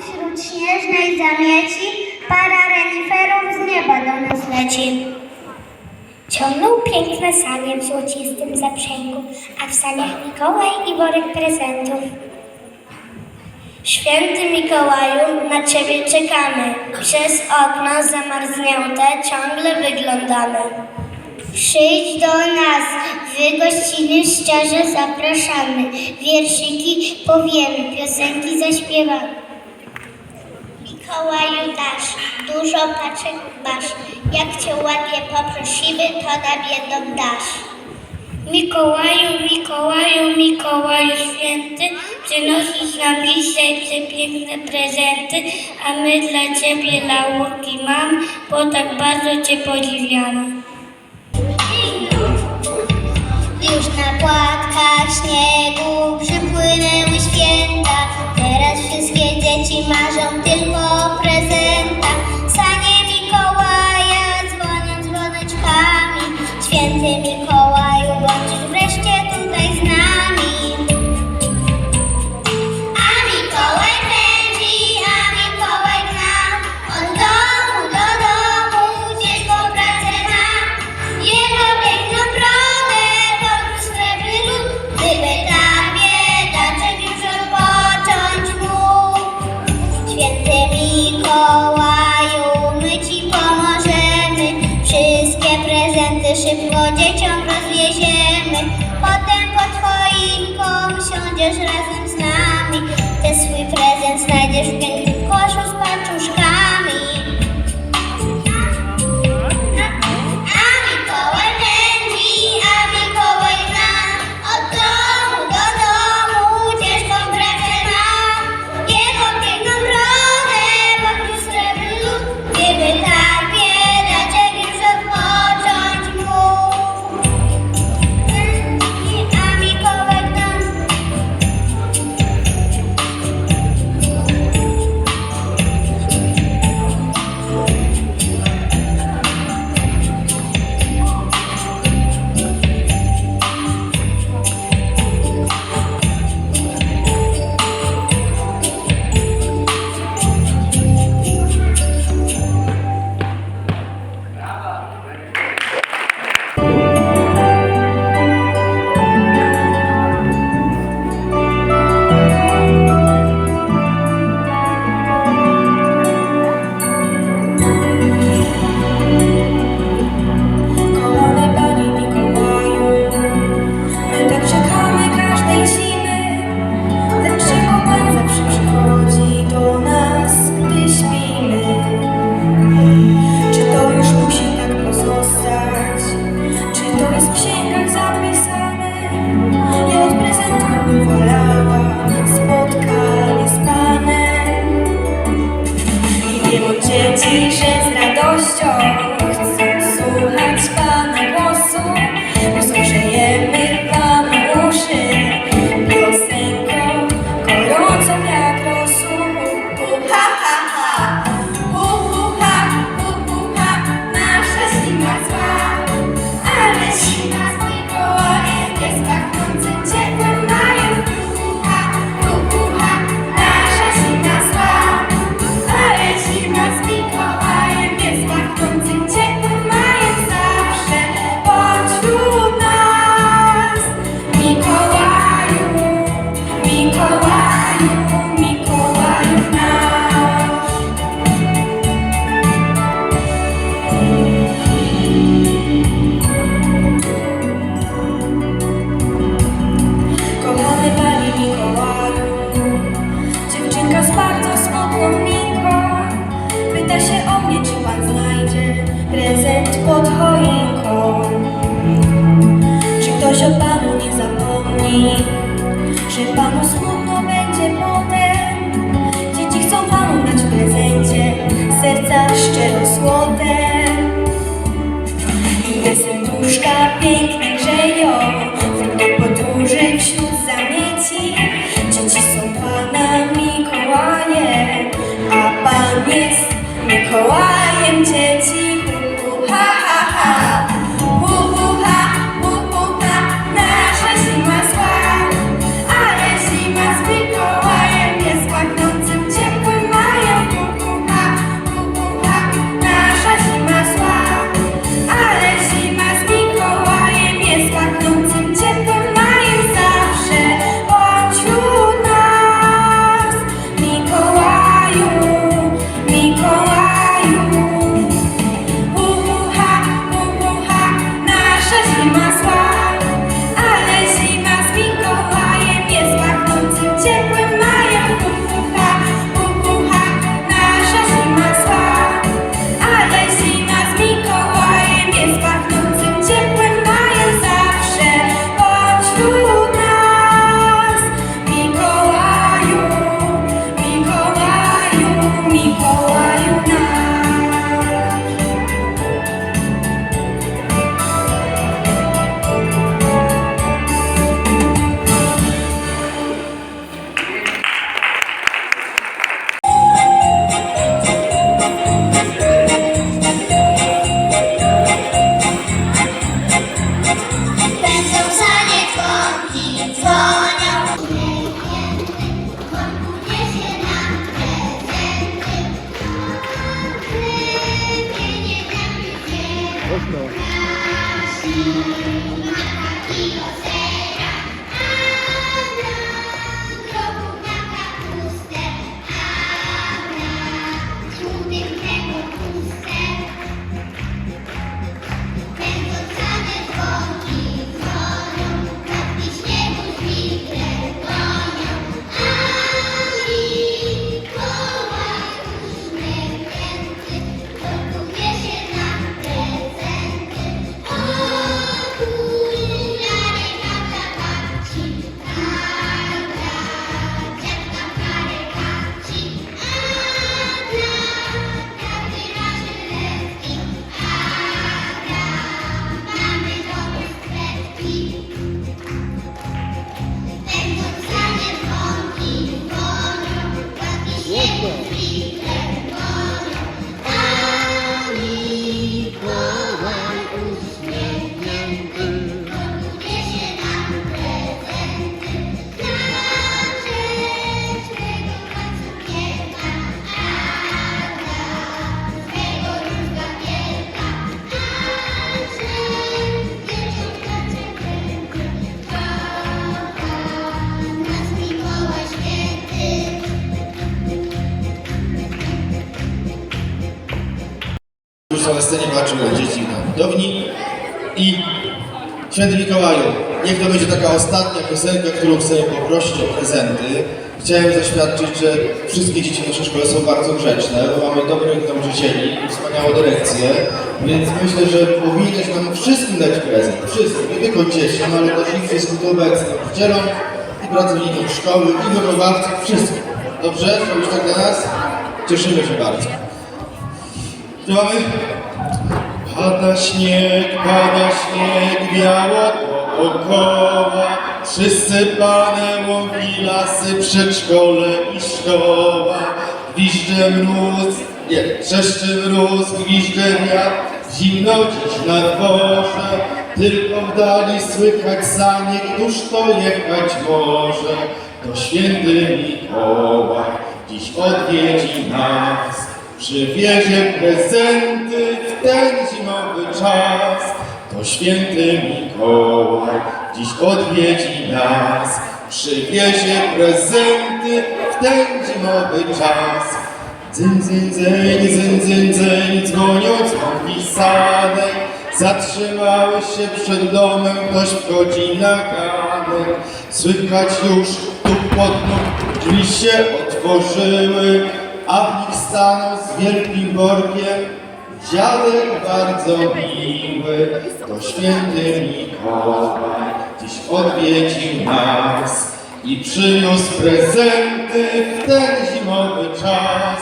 wśród śnieżnej zamieci para reniferów z nieba do nas leci. Ciągnął piękne sanie w złocistym zaprzęgu, a w saniach Mikołaj i worek prezentów. Święty Mikołaju, na Ciebie czekamy. Przez okno zamarznięte ciągle wyglądamy. Przyjdź do nas, w gościny szczerze zapraszamy. Wierszyki powiemy, piosenki zaśpiewamy. Mikołaju dasz, dużo paczek masz. Jak cię ładnie poprosimy, to nam jedną dasz. Mikołaju, Mikołaju, Mikołaju święty, przynosisz nam dzisiaj przepiękne prezenty, a my dla Ciebie laurki mam, bo tak bardzo Cię podziwiamy. Już na płatkach śniegu przypłynęły święta. Teraz wszystkie dzieci marzą tylko o prezentach. Mikołaju, my Ci pomożemy. Wszystkie prezenty szybko dzieciom rozwieziemy. Potem pod choinką siądziesz razem z nami. Ty swój prezent znajdziesz w pięknym Uczyć się z radością. Serduszka piękne grzeją Do podróży wśród zamieci. Dzieci są Pana Mikołajem A Pan jest Mikołajem dzieci mi mao zi na scenie walczyły dzieci na budowni i Święty Mikołaju, niech to będzie taka ostatnia piosenka, którą chcę poprosić o prezenty. Chciałem zaświadczyć, że wszystkie dzieci w naszej szkole są bardzo grzeczne, bo mamy dobrych nauczycieli wspaniałą dyrekcję, więc myślę, że powinieneś nam wszystkim dać prezent. Wszystkim, nie tylko dzieciom, ale też i wszystkim tu obecnym nauczycielom i pracownikom szkoły i wychowawcom, wszystkim. Dobrze? Robisz tak dla nas? Cieszymy się bardzo. Działamy? Pada śnieg, pada śnieg, biało dookoła. Przysypane łowi lasy, przedszkole i szkoła. Gwizdże mróz, nie, trzeszczy mróz, gwizdże wiatr. Zimno dziś na dworze, tylko w dali słychać sanie, któż to jechać może. To święty Mikołaj dziś odwiedzi nas. Przywiezie prezenty w ten zimowy czas. To święty Mikołaj dziś odwiedzi nas. Przywiezie prezenty w ten zimowy czas. Dzyn, dzyn, dzyn, dzyn, dzyn, dzyn, dzwonią dzwonki sanek. Zatrzymały się przed domem, ktoś wchodzi na ganek. Słychać już tu pod drzwi się otworzyły, a w stanął z wielkim workiem dziadek bardzo miły. To święty Mikołaj dziś odwiedził nas i przyniósł prezenty w ten zimowy czas.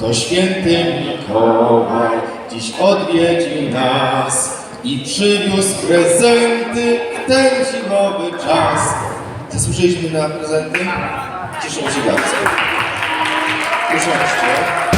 To święty Mikołaj dziś odwiedził nas i przywiózł prezenty w ten zimowy czas. Zasłużyliśmy na prezenty? Cieszę się bardzo. sonuçta.